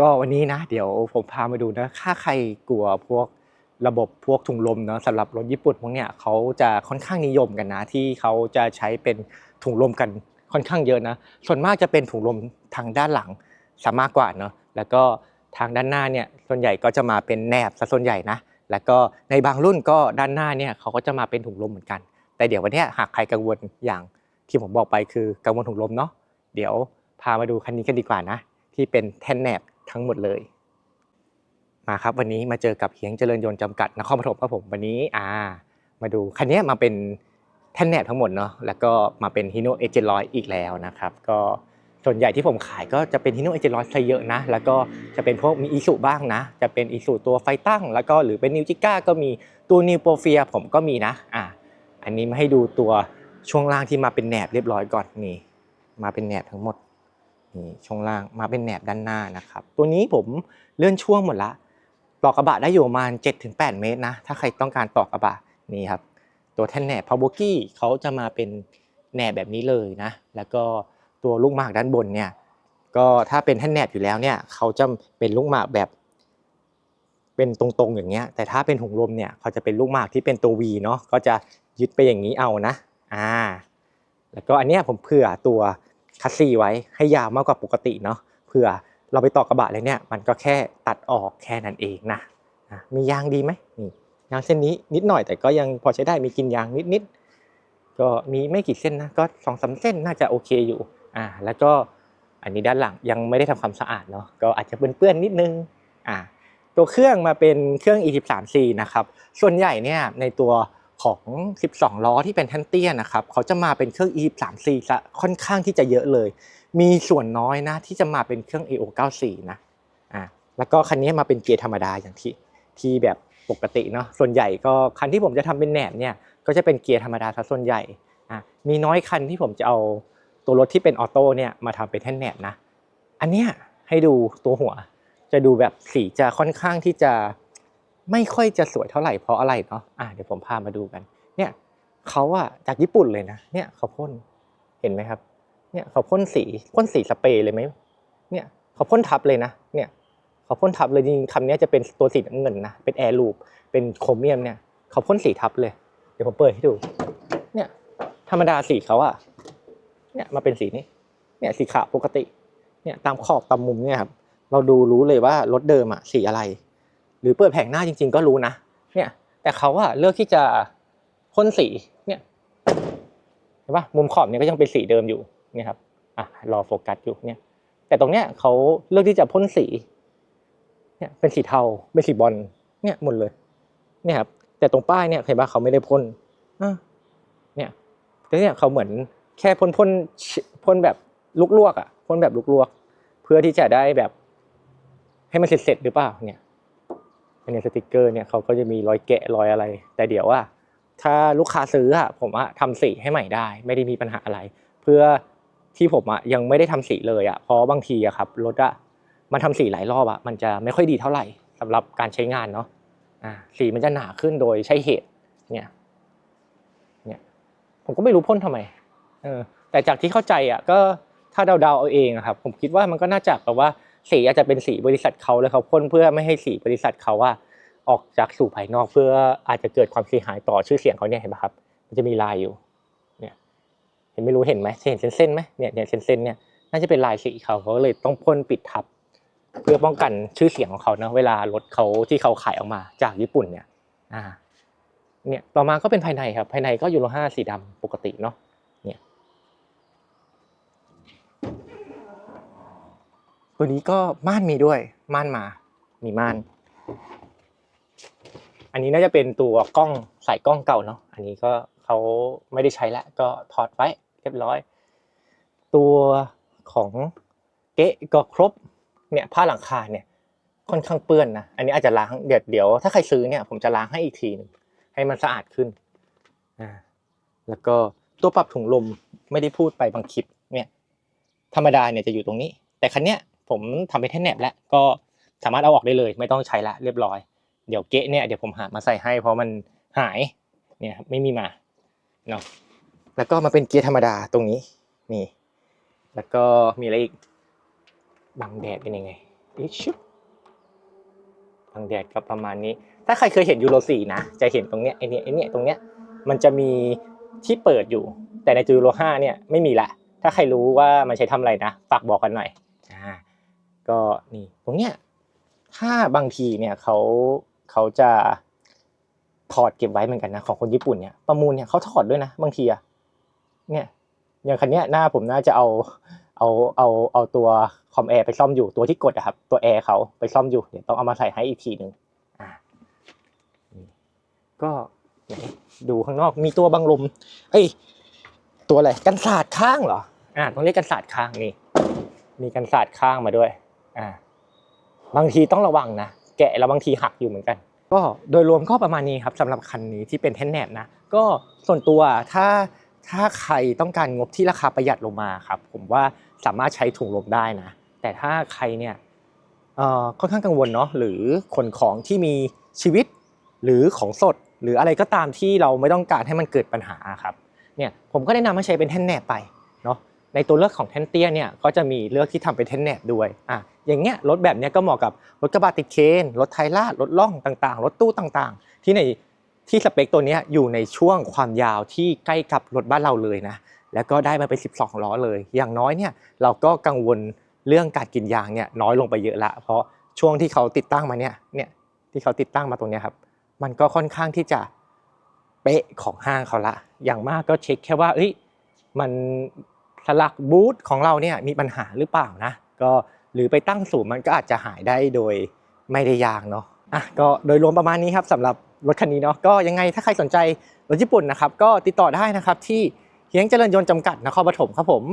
ก็วันนี้นะ เดี๋ยวผมพามาดูนะถ้าใครกลัวพวกระบบพวกถุงลมเนาะสำหรับรถญี่ปุ่นพวกเนี้ยเขาจะค่อนข้างนิยมกันนะ ที่เขาจะใช้เป็นถุงลมกันค่อนข้างเยอะนะ ส่วนมากจะเป็นถุงลมทางด้านหลังซะมากกว่าเนาะแล้วก็ทางด้านหน้าเนี่ยส่วนใหญ่ก็จะมาเป็นแหนบซะส่วนใหญ่นะ แล้วก็ในบางรุ่นก็ด้านหน้าเนี่ยเขาก็จะมาเป็นถุงลมเหมือนกัน แต่เดี๋ยววันนี้หากใครกังวลอย่างที่ผมบอกไปคือกังวลถุงลมเนาะเดี๋ยวพามาดูคันนี้กันดีกว่านะ ที่เป็นแท่นแหนบ ทั้งหมดเลย มาครับวันนี้มาเจอกับเฮียงเจริญยนต์จำกัดนครปฐมครับผมวันนี้อ่า มาดูคันนี้มาเป็นแท่นแหนบทั้งหมดเนาะแล้วก็มาเป็นฮิโนเอเจร้อยอีกแล้วนะครับก็ส่วนใหญ่ที่ผมขายก็จะเป็นฮิโนเอเจร้อยซะเยอะนะ แล้วก็จะเป็นพวกมีอีสุบ้างนะ จะเป็นอีสุตัวไฟตั้ง แล้วก็หรือเป็นนิวจิก้าก็มีตัวนิวโปรเฟียผมก็มีนะอ่าอันนี้มาให้ดูตัวช่วงล่างที่มาเป็นแหนบเรียบร้อยก่อนนี่มาเป็นแหนบทั้งหมด นี่ช่วงล่างมาเป็นแหนบด้านหน้านะครับ ตัวนี้ผมเลื่อนช่วงหมดละต่อกระบะได้อยู่ประมาณ 7-8 เมตรนะ ถ้าใครต้องการต่อกระบะนี่ครับ ตัวแท่นแหนบพาวโบกี้เขาจะมาเป็นแหนบแบบนี้เลยนะ แล้วก็ตัวลูกหมากด้านบนเนี่ย ก็ถ้าเป็นแท่นแหนบอยู่แล้วเนี่ยเขาจะเป็นลูกหมากแบบ เป็นตรงๆอย่างเงี้ย แต่ถ้าเป็นถุงลมเนี่ยเขาจะเป็นลูกหมากที่เป็นตัว V เนาะ ก็จะยึดไปอย่างนี้เอานะ อ่า แล้วก็อันเนี้ยผมเผื่อตัว คัสซีไว้ให้ยาวมากกว่าปกติเนาะเผื่อเราไปต่อกระบะเลยเนี่ยมันก็แค่ตัดออกแค่นั้นเองนะมียางดีไหมนี่ยางเส้นนี้นิดหน่อยแต่ก็ยังพอใช้ได้มีกินยางนิดๆก็มีไม่กี่เส้นนะก็สองสามเส้นน่าจะโอเคอยู่อ่าแล้วก็อันนี้ด้านหลังยังไม่ได้ทำความสะอาดเนาะก็อาจจะเปื้อนๆนิดนึงอ่าตัวเครื่องมาเป็นเครื่อง E13C นะครับส่วนใหญ่เนี่ยในตัว ของ 12 ล้อที่เป็นแท่นเตี้ยนะครับเขาจะมาเป็นเครื่อง E3C ซะค่อนข้างที่จะเยอะเลย มีส่วนน้อยนะที่จะมาเป็นเครื่อง AO94 นะอ่าแล้วก็คันนี้มาเป็นเกียร์ธรรมดาอย่างที่ที่แบบปกติเนาะส่วนใหญ่ก็คันที่ผมจะทำเป็นแหนบเนี่ยก็จะเป็นเกียร์ธรรมดาซะส่วนใหญ่อะมีน้อยคันที่ผมจะเอาตัวรถที่เป็นออโต้เนี่ยมาทำเป็นแท่นแหนบนะ อันเนี้ยให้ดูตัวหัวจะดูแบบสีจะค่อนข้างที่จะ ไม่ค่อยจะสวยเท่าไหร่เพราะอะไรเนาะอะเดี๋ยวผมพามาดูกัน เนี่ยเขาอะจากญี่ปุ่นเลยนะ เนี่ยเขาพ่นเห็นไหมครับ เนี่ยเขาพ่นสีพ่นสีสเปรย์เลยไหมเนี่ยเขาพ่นทับเลยนะ เนี่ยเขาพ่นทับเลยจริงๆคำนี้จะเป็นตัวสีน้ำเงินนะเป็นแอร์ลูปเป็นโครเมียมเนี่ยเขาพ่นสีทับเลย เดี๋ยวผมเปิดให้ดู เนี่ย ธรรมดาสีเขาอะเนี่ยมาเป็นสีนี้ เนี่ยสีขาวปกติ เนี่ยตามขอบตามมุมเนี่ยครับเราดูรู้เลยว่ารถเดิมอะสีอะไร หรือเปิดแผงหน้าจริง ๆ ก็รู้นะเนี่ยแต่เขาอะเลือกที่จะพ่นสีเนี่ยเห็นปะมุมขอบเนี่ยก็ยังเป็นสีเดิมอยู่เนี่ยครับอะรอโฟกัสอยู่เนี่ยแต่ตรงเนี้ยเขาเลือกที่จะพ่นสีเนี่ยเป็นสีเทาเป็นสีบอลเนี่ยหมดเลยเนี่ยครับแต่ตรงป้ายเนี่ยเห็นปะเขาไม่ได้พ่นอะเนี่ยแต่เนี่ยเขาเหมือนแค่พ่นพ่นพ่นแบบลุกลวกอะพ่นแบบลุกลวก เพื่อที่จะได้แบบให้มันเสร็จๆหรือเปล่าเนี่ย อันสติกเกอร์เนี่ยเขาก็จะมีรอยแกะรอยอะไร แต่เดี๋ยวว่าถ้าลูกค้าซื้ออะผมอะทำสีให้ใหม่ได้ ไม่ได้มีปัญหาอะไร เพื่อที่ผมอะยังไม่ได้ทำสีเลยอะเพราะบางทีอะครับรถอะมันทำสีหลายรอบอะมันจะไม่ค่อยดีเท่าไหร่สำหรับการใช้งานเนาะอ่าสีมันจะหนาขึ้นโดยใช้เหตุเนี่ยเนี่ยผมก็ไม่รู้พ่นทำไมเออแต่จากที่เข้าใจอะก็ถ้าเดาๆเอาเองอะครับผมคิดว่ามันก็น่าจะแบบว่า สีอาจจะเป็นสีบริษัทเขาแล้วเขาพ่นเพื่อไม่ให้สีบริษัทเขาว่าออกจากสู่ภายนอกเพื่ออาจจะเกิดความเสียหายต่อชื่อเสียงเขาเนี่ยเห็นไหมครับ มันจะมีลายอยู่เนี่ยเห็นไม่รู้เห็นไหมเห็นเส้นๆไหมเนี่ยเนี่ยเส้นๆเนี่ยน่าจะเป็นลายสีเขาเขาเลยต้องพ่นปิดทับ เพื่อป้องกันชื่อเสียงของเขานะเวลารถเขาที่เขาขายออกมาจากญี่ปุ่นเนี่ยอ่าเนี่ยต่อมาก็เป็นภายในครับภายในก็ยูโรห้าสีดำปกติเนาะ ตัวนี้ก็ม่านมีด้วย ม่านมา มีม่าน อันนี้น่าจะเป็นตัวกล้องสายกล้องเก่าเนาะ อันนี้ก็เขาไม่ได้ใช้แล้วก็ถอดไว้เรียบร้อย ตัวของเก๊ะก็ครบ เนี่ยผ้าหลังคาเนี่ยค่อนข้างเปื้อนนะ อันนี้อาจจะล้างเดี๋ยวเดี๋ยวถ้าใครซื้อเนี่ยผมจะล้างให้อีกทีหนึงให้มันสะอาดขึ้นอ่าแล้วก็ตัวปรับถุงลมไม่ได้พูดไปบางคลิปเนี่ย ธรรมดาเนี่ยจะอยู่ตรงนี้ แต่คันเนี้ย ผมทำเป็นแท่นแหนบแล้วก็สามารถเอาออกได้เลย ไม่ต้องใช้ละเรียบร้อย เดี๋ยวเก๊ะเนี่ยเดี๋ยวผมหามาใส่ให้ เพราะมันหายเนี่ยครับไม่มีมาเนาะแล้วก็มาเป็นเกียร์ธรรมดาตรงนี้นี่แล้วก็มีอะไรอีกบังแดดเป็นยังไงอิชุบทางแดดก็ประมาณนี้ ถ้าใครเคยเห็นยูโร4นะจะเห็นตรงเนี้ยไอเนี้ยไอเนี้ยตรงเนี้ยมันจะมีที่เปิดอยู่ แต่ในยูโร5เนี่ยไม่มีละถ้าใครรู้ว่ามันใช้ทำอะไรนะฝากบอกกันหน่อยอ่า ก็นี่ตรงเนี้ยถ้าบางทีเนี่ยเขาเขาจะถอดเก็บไว้เหมือนกันนะของคนญี่ปุ่นเนี่ยประมูลเนี่ยเขาถอดด้วยนะบางทีอะเนี่ยอย่างคันเนี้ยหน้าผมน่าจะเอาเอาเอาเอาตัวคอมแอร์ไปซ่อมอยู่ตัวที่กดอะครับตัวแอร์เขาไปซ่อมอยู่เดี๋ยวต้องเอามาใส่ให้อีกทีหนึ่งอ่าก็ดูข้างนอกมีตัวบังลมเอ้ยตัวอะไรกันศาสตร์ข้างเหรออ่าต้องเรียกกันศาสตร์ข้างนี่มีกันศาสตร์ข้างมาด้วย อ่าบางทีต้องระวังนะแกะแล้วบางทีหักอยู่เหมือนกัน ก็โดยรวมก็ประมาณนี้ครับสำหรับคันนี้ที่เป็นแท่นแหนบนะก็ส่วนตัวถ้าถ้าใครต้องการงบที่ราคาประหยัดลงมาครับ ผมว่าสามารถใช้ถุงลมได้นะ แต่ถ้าใครเนี่ยค่อนข้างกังวลเนาะหรือขนของที่มีชีวิตหรือของสด หรืออะไรก็ตามที่เราไม่ต้องการให้มันเกิดปัญหาครับเนี่ยผมก็แนะนำให้ใช้เป็นแท่นแหนบไปเนาะ ในตัวเลือกของแท่นเตี้ยเนี่ยก็จะมีเลือกที่ทำเป็นแท่นแหนบด้วยอะอย่างเงี้ยรถแบบเนี้ยก็เหมาะกับรถกระบะติดเคนรถไทยลาดรถล่องต่างๆ รถตู้ต่างๆ ที่ในที่สเปคตัวเนี้ยอยู่ในช่วงความยาวที่ใกล้กับรถบ้านเราเลยนะแล้วก็ได้มาเป็น 12 ล้อเลย อย่างน้อยเนี่ยเราก็กังวลเรื่องการกินยางเนี่ยน้อยลงไปเยอะละ เพราะช่วงที่เขาติดตั้งมาเนี่ยเนี่ยที่เขาติดตั้งมาตรงเนี้ยครับ มันก็ค่อนข้างที่จะเป๊ะของห้างเขาละ อย่างมากก็เช็คแค่ว่าเอ้ยมัน สลักบูธของเราเนี่ยมีปัญหาหรือเปล่านะก็หรือไปตั้งศูนย์มันก็อาจจะหายได้โดยไม่ได้ยากเนาะอะก็โดยรวมประมาณนี้ครับสำหรับรถคันนี้เนาะก็ยังไงถ้าใครสนใจรถญี่ปุ่นนะครับก็ติดต่อได้นะครับที่เฮียงเจริญยนต์จำกัดนครปฐมครับผม